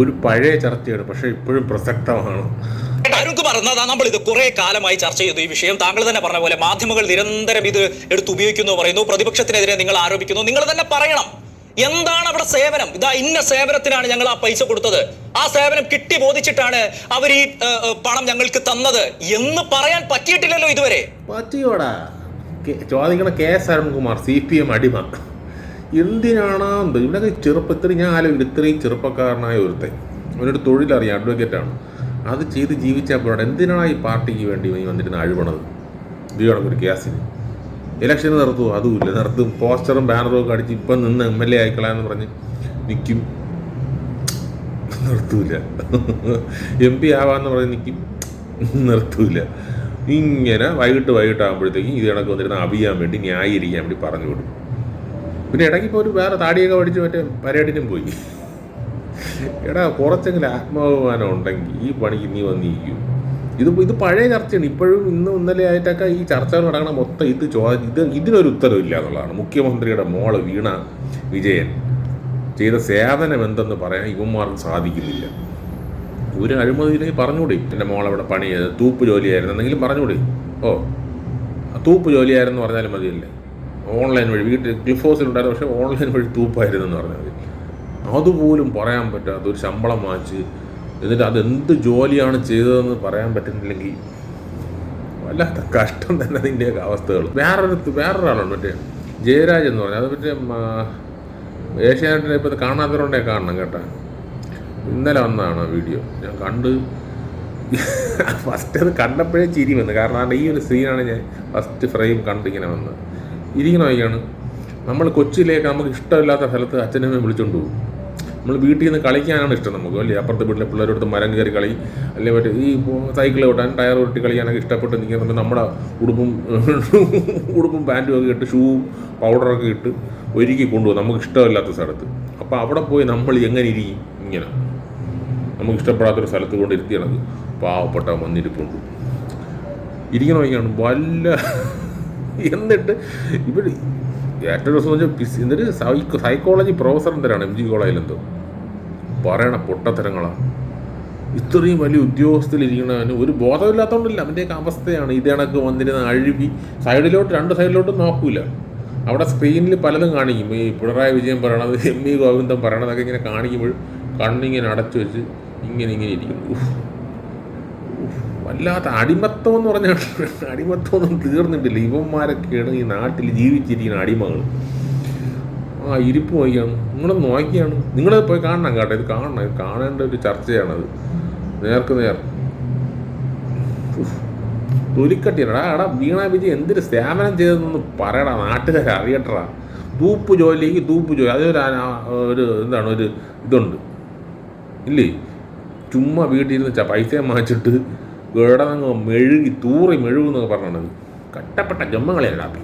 ഒരു പഴയ ചർച്ചയാണ് പക്ഷേ ഇപ്പോഴും പ്രസക്തമാണ്. അരുൺകുമാർ എന്നതാ നമ്മൾ ഇത് കുറെ കാലമായി ചർച്ച ചെയ്തു ഈ വിഷയം. താങ്കൾ തന്നെ പറഞ്ഞ പോലെ മാധ്യമങ്ങൾ നിരന്തരം ഇത് എടുത്ത് ഉപയോഗിക്കുന്നു പറയുന്നു. പ്രതിപക്ഷത്തിനെതിരെ നിങ്ങൾ ആരോപിക്കുന്നു. നിങ്ങൾ തന്നെ പറയണം. എന്താണ് അവിടെ സേവനം? ഇതാ ഇന്ന സേവനത്തിനാണ് ഞങ്ങൾ ആ പൈസ കൊടുത്തത്. ആ സേവനം കിട്ടി ബോധിച്ചിട്ടാണ് അവർ ഈ പണം ഞങ്ങൾക്ക് തന്നത് എന്ന് പറയാൻ പറ്റിയിട്ടില്ലല്ലോ ഇതുവരെ. പറ്റിയോടാ? ചോദിക്കണ K S Arunkumar C P M അടിമ. എന്തിനാണ് ഇവനൊക്കെ ഇത്രയും ഞാൻ ആലോചിക്കും ഇത്രയും ചെറുപ്പക്കാരനായ ഒരുത്തൻ. അവനൊരു തൊഴിലറിയാം അഡ്വക്കേറ്റാണ്. അത് ചെയ്ത് ജീവിച്ചാൽ പോരാ. എന്തിനാണ് ഈ പാർട്ടിക്ക് വേണ്ടി ഈ വന്നിരുന്ന അഴിവണത് ഇത് ഒരു കേസിന് ഇലക്ഷന് നിർത്തുമോ അതുമില്ല. നിർത്തും പോസ്റ്ററും ബാനറും ഒക്കെ അടിച്ച് ഇപ്പം നിന്ന് എം എൽ എ ആയിക്കളാന്ന് പറഞ്ഞ് നിൽക്കും നിർത്തൂല എം പി ആവാന്ന് പറഞ്ഞ് നിൽക്കും നിർത്തൂല ഇങ്ങനെ വൈകിട്ട് വൈകിട്ടാകുമ്പോഴത്തേക്കും ഇത് കണക്ക് വന്നിരുന്ന അഭിയാൻ വേണ്ടി ന്യായീകരിക്കാൻ വേണ്ടി പറഞ്ഞു വിടും പിന്നെ ഇടയ്ക്ക് ഇപ്പോൾ ഒരു വേറെ താടിയൊക്കെ പഠിച്ച് മറ്റേ പരേഡിനും പോയി. എടാ കുറച്ചെങ്കിലും ആത്മാഭിമാനം ഉണ്ടെങ്കിൽ ഈ പണിക്ക് നീ വന്നിരിക്കും. ഇത് ഇത് പഴയ ചർച്ചയാണ്. ഇപ്പോഴും ഇന്നും ഇന്നലെ ആയിട്ടൊക്കെ ഈ ചർച്ചകൾ നടക്കണ മൊത്തം ഇത് ചോ ഇത് ഇതിനൊരു ഉത്തരവില്ല എന്നുള്ളതാണ്. മുഖ്യമന്ത്രിയുടെ മോൾ വീണ വിജയൻ ചെയ്ത സേവനം എന്തെന്ന് പറയാൻ ഇവന്മാർക്ക് സാധിക്കുന്നില്ല. ഒരു അഴിമതിയിലേക്ക് പറഞ്ഞുകൂടി? എന്റെ മോളവിടെ പണി തൂപ്പ് ജോലിയായിരുന്നു. എന്തെങ്കിലും പറഞ്ഞുകൂടി? ഓ തൂപ്പ് ജോലിയായിരുന്നു പറഞ്ഞാലും മതിയല്ലേ? ഓൺലൈൻ വഴി. വീട്ടിൽ ക്ലിഫ് ഹൗസിലുണ്ടായിരുന്നു പക്ഷേ ഓൺലൈൻ വഴി തൂപ്പായിരുന്നു എന്ന് പറഞ്ഞാൽ മതി. അതുപോലും പറയാൻ പറ്റാത്ത ഒരു ശമ്പളം വാങ്ങിച്ച് എന്നിട്ട് അതെന്ത് ജോലിയാണ് ചെയ്തതെന്ന് പറയാൻ പറ്റുന്നില്ലെങ്കിൽ വല്ലാത്ത കഷ്ടം തന്നെ അതിന്റെയൊക്കെ അവസ്ഥകൾ. വേറൊരു വേറൊരാളുണ്ട് മറ്റേ ജയരാജ് എന്ന് പറഞ്ഞാൽ അത് മറ്റേ ഏഷ്യാനെറ്റിനെ ഇപ്പോൾ കാണാത്തവരുണ്ടേ കാണണം കേട്ടോ. ഇന്നലെ വന്നതാണ് വീഡിയോ. ഞാൻ കണ്ട് ഫസ്റ്റ് അത് കണ്ടപ്പോഴേ ചിരി വന്നു. കാരണം ഈ ഒരു സീനാണ് ഞാൻ ഫസ്റ്റ് ഫ്രെയിം കണ്ടിങ്ങനെ വന്നത്. ഇരിക്കണ വഴിയാണ്. നമ്മൾ കൊച്ചിയിലേക്ക് നമുക്ക് ഇഷ്ടമില്ലാത്ത സ്ഥലത്ത് അച്ഛനമ്മയും വിളിച്ചുകൊണ്ട് പോകും. നമ്മൾ വീട്ടിൽ നിന്ന് കളിക്കാനാണ് ഇഷ്ടം നമുക്ക് അല്ലേ? അപ്പുറത്തെ വീട്ടിലെ പിള്ളേരോട് മരം കയറി കളി അല്ലെങ്കിൽ മറ്റേ ഈ സൈക്കിൾ ഓട്ടാൻ ടയർ ഉരുട്ടി കളിക്കാനൊക്കെ ഇഷ്ടപ്പെട്ട് നിൽക്കുന്ന സമയത്ത് നമ്മുടെ ഉടുപ്പും ഉടുപ്പും പാന്റും ഒക്കെ ഇട്ട് ഷൂവും പൗഡറൊക്കെ ഇട്ട് ഒരുക്കി കൊണ്ടുപോകും. നമുക്ക് ഇഷ്ടമില്ലാത്ത സ്ഥലത്ത്. അപ്പോൾ അവിടെ പോയി നമ്മൾ എങ്ങനെ ഇരിക്കും? ഇങ്ങനെ. നമുക്ക് ഇഷ്ടപ്പെടാത്തൊരു സ്ഥലത്ത് കൊണ്ട് ഇരുത്തിയാണത് പാവപ്പെട്ട വന്നിരിപ്പുണ്ട്. ഇരിക്കണമെങ്കിൽ വല്ല എന്നിട്ട് ഇവിടെ ഏറ്റവും ദിവസം പിസ് എന്നിട്ട് സൈക്കോ സൈക്കോളജി പ്രൊഫസർ എന്തരാണ് എം ജി കോളേജിൽ എന്തോ? പറയണ പൊട്ടത്തരങ്ങളാണ് ഇത്രയും വലിയ ഉദ്യോഗസ്ഥരിരിക്കണവന് ഒരു ബോധമില്ലാത്തതുകൊണ്ടില്ല അവന്റെയൊക്കെ അവസ്ഥയാണ് ഇത് കണക്ക് വന്നിരുന്ന അഴുകി സൈഡിലോട്ട് രണ്ട് സൈഡിലോട്ടും നോക്കൂല. അവിടെ സ്ക്രീനിൽ പലതും കാണിക്കും. ഈ പിണറായി വിജയൻ പറയണത് എം ഇ ഗോവിന്ദൻ പറയണതൊക്കെ ഇങ്ങനെ കാണിക്കുമ്പോൾ കണ്ണിങ്ങനെ അടച്ചു വെച്ച് ഇങ്ങനെ ഇങ്ങനെ ഇരിക്കും. വല്ലാത്ത അടിമത്തം എന്ന് പറഞ്ഞാൽ അടിമത്തം ഒന്നും തീർന്നിട്ടില്ല ഇവന്മാരൊക്കെയാണ് ഈ നാട്ടിൽ ജീവിച്ചിരിക്കുന്ന അടിമകൾ ആ ഇരിപ്പ് നോക്കിയാണ് നിങ്ങളൊന്ന് നോക്കിയാണ്. നിങ്ങൾ പോയി കാണണം കേട്ടോ. ഇത് കാണണം. ഇത് കാണേണ്ട ഒരു ചർച്ചയാണത്. നേർക്ക് നേർ. തൊലിക്കട്ടിയാണ് എടാ വീണ വിജയ് എന്തൊരു സേവനം ചെയ്തതെന്ന് പറയടാ. നാട്ടുകാരെ അറിയട്ടടാ. തൂപ്പ് ജോലിക്ക് തൂപ്പ് ജോലി. അതൊരു ഒരു എന്താണ് ഒരു ഇതുണ്ട്. ഇല്ലേ? ചുമ്മാ വീട്ടിൽ ഇരുന്ന് ച- പൈസ വാങ്ങിച്ചിട്ട് കിടന്നങ്ങ് മെഴുകി തൂറി മെഴുകുന്നൊക്കെ പറഞ്ഞത് കട്ടപ്പെട്ട ജമ്മങ്ങളെ ലാഭി